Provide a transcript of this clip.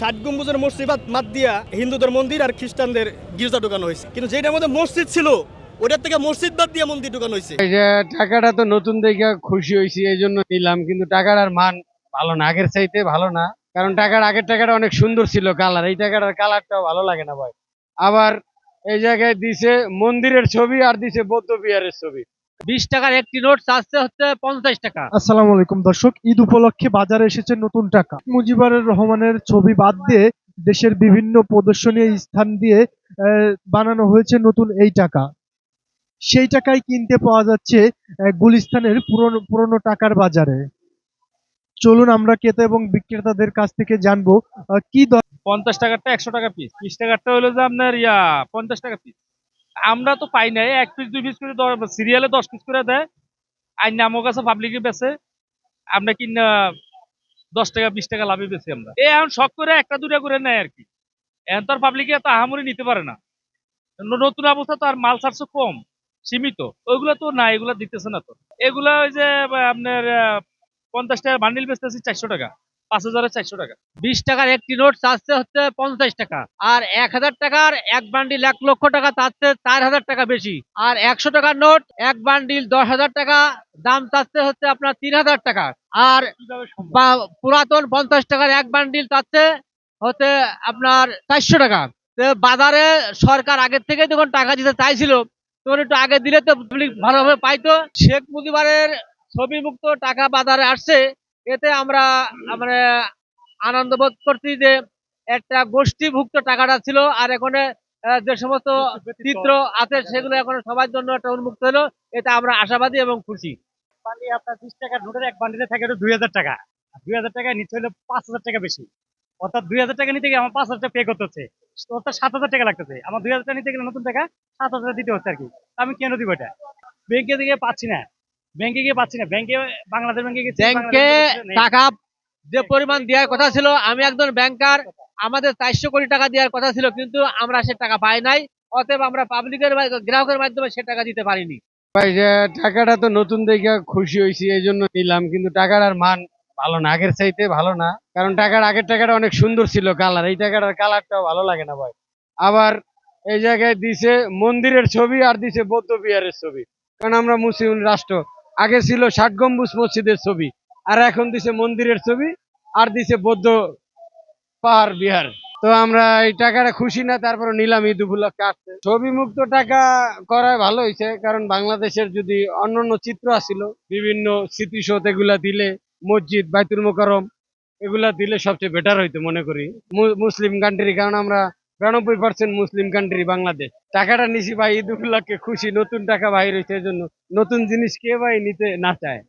ষাট গম্বুজের মসজিদ বাদ দিয়া হিন্দুদের মন্দির আর খ্রিস্টানদের গির্জা ঢুকানো হয়েছে। কিন্তু যেটার মধ্যে মসজিদ ছিল, ওটার থেকে মসজিদ বাদ দিয়ে মন্দির ঢুকানো হয়েছে। টাকাটা তো নতুন দেখে খুশি হয়েছি, এই জন্য নিলাম। কিন্তু টাকাটার মান ভালো না, আগের চাইতে ভালো না। কারণ টাকার, আগের টাকাটা অনেক সুন্দর ছিল কালার এই টাকাটার কালারটাও ভালো লাগে না ভাই। আবার এই জায়গায় দিছে মন্দিরের ছবি আর দিছে বৌদ্ধ বিহারের ছবি। বিশ টাকার একটি নোট চাচ্ছে হচ্ছে পঞ্চাশ টাকা। আসসালামু আলাইকুম দর্শক ঈদ উপলক্ষে বাজারে এসেছে নতুন টাকা। মুজিবুর রহমানের ছবি বাদ দিয়ে দেশের বিভিন্ন প্রদর্শনীয় স্থান দিয়ে আহ, বানানো হয়েছে নতুন এই টাকা। সেই টাকায় কিনতে পাওয়া যাচ্ছে গুলিস্তানের পুরনো পুরনো টাকার বাজারে। চলুন আমরা ক্রেতা এবং বিক্রেতাদের কাছ থেকে জানব আহ, কি দর পঞ্চাশ টাকারটা একশো টাকা পিস বিশ টাকারটা হলো যে আপনার ইয়া পঞ্চাশ টাকা পিস আমরা তো পাই নাই, এক পিস দুই পিস করে সিরিয়ালে দশ পিস করে দেয়। আর নামও কাছে পাবলিকে বেছে আমরা কিনা দশ টাকা, বিশ টাকা লাভে বেছি আমরা। এ এখন শখ করে একটা দুটা করে নেয় আর কি। এখন তো আর পাবলিকে এত আহামরি নিতে পারে না। নতুন অবস্থা তো আর মাল চারশো কম, সীমিত। ওইগুলো তো না, এগুলো দিতেছে না তো। এগুলা ওই যে, আপনার পঞ্চাশ টাকা বান্ডিল বেচতেছি চারশো টাকা। পাঁচ হাজারের চারশো টাকা। বিশ টাকার একটি নোট চাচ্ছে হচ্ছে পঞ্চাশ টাকা। আর এক হাজার টাকার এক বান্ডিল এক লক্ষ টাকা চাচ্ছে চার হাজার টাকা বেশি। আর একশো টাকার নোট এক বান্ডিল দশ হাজার টাকা দাম চাচ্ছে হচ্ছে আপনার তিন হাজার টাকা। আর পুরাতন পঞ্চাশ টাকার এক বান্ডিল চাচ্ছে হচ্ছে আপনার চারশো টাকা। তো বাজারে সরকার আগের থেকে যখন টাকা দিতে চাইছিল। তখন একটু আগে দিলে তো পাবলিক ভালোভাবে পাইতো। শেখ মুজিবারের ছবি মুক্ত টাকা বাজারে আসছে। এতে আমরা মানে আনন্দ বোধ করছি যে একটা গোষ্ঠীভুক্ত টাকাটা ছিল, আর এখন যে সমস্ত চিত্র আছে সেগুলো এখন সবার জন্য একটা উন্মুক্ত হলো এতে আমরা আশাবাদী এবং খুশি। থাকে দুই হাজার টাকা। দুই হাজার টাকা পাঁচ হাজার টাকা বেশি। অর্থাৎ দুই হাজার টাকা নিতে আমার পাঁচ হাজার টাকা পে করতে হচ্ছে। অর্থাৎ সাত হাজার টাকা লাগতেছে। আমার দুই হাজার টাকা নিতে গেলে নতুন টাকা সাত হাজার দিতে হচ্ছে আর কি। আমি কেন দিব এটা? ব্যাংকে গিয়ে পাচ্ছি না। ব্যাংকে গিয়ে পাচ্ছি না। ব্যাংকে বাংলাদেশ ব্যাংকে গেছি ব্যাংকে টাকা যে পরিমাণ দেওয়ার কথা ছিল আমি একজন ব্যাংকার আমাদের চারশো কোটি টাকা দেওয়ার কথা ছিল কিন্তু আমরা সে টাকা পাই নাই। অতএব আমরা পাবলিকের গ্রাহকের মাধ্যমে সে টাকা দিতে পারিনি। ভাই যে টাকাটা তো নতুন দেখে খুশি হয়েছি এই জন্য নিলাম কিন্তু টাকাটার মান ভালো না আগের চাইতে ভালো না। কারণ টাকার আগের টাকাটা অনেক সুন্দর ছিল কালার এই টাকাটার কালারটাও ভালো লাগে না ভাই। আবার এই জায়গায় দিছে মন্দিরের ছবি আর দিছে বৌদ্ধ বিহারের ছবি। কারণ আমরা মুসলিম রাষ্ট্র আগে ছিল ষাট গম্বুজ মসজিদের ছবি, আর এখন দিছে মন্দিরের ছবি, আর দিছে বৌদ্ধ পাহাড় বিহার। তো আমরা এই টাকাটা খুশি না, তারপরে নিলাম ঈদ উপলক্ষে আসছে ছবি মুক্ত টাকা করায় ভালো হয়েছে কারণ বাংলাদেশের যদি অন্যান্য চিত্র আসছিল বিভিন্ন স্মৃতিসৌধ এগুলা দিলে, মসজিদ, বাইতুল মোকারম এগুলা দিলে সবচেয়ে বেটার হইতো মনে করি। মুসলিম কান্ট্রি কারণ আমরা বিরানব্বই পার্সেন্ট মুসলিম কান্ট্রি বাংলাদেশ। টাকাটা নিছি ভাই ঈদ খুশি, নতুন টাকা ভাই রয়েছে এই জন্য নতুন জিনিস কে ভাই নিতে না চায়?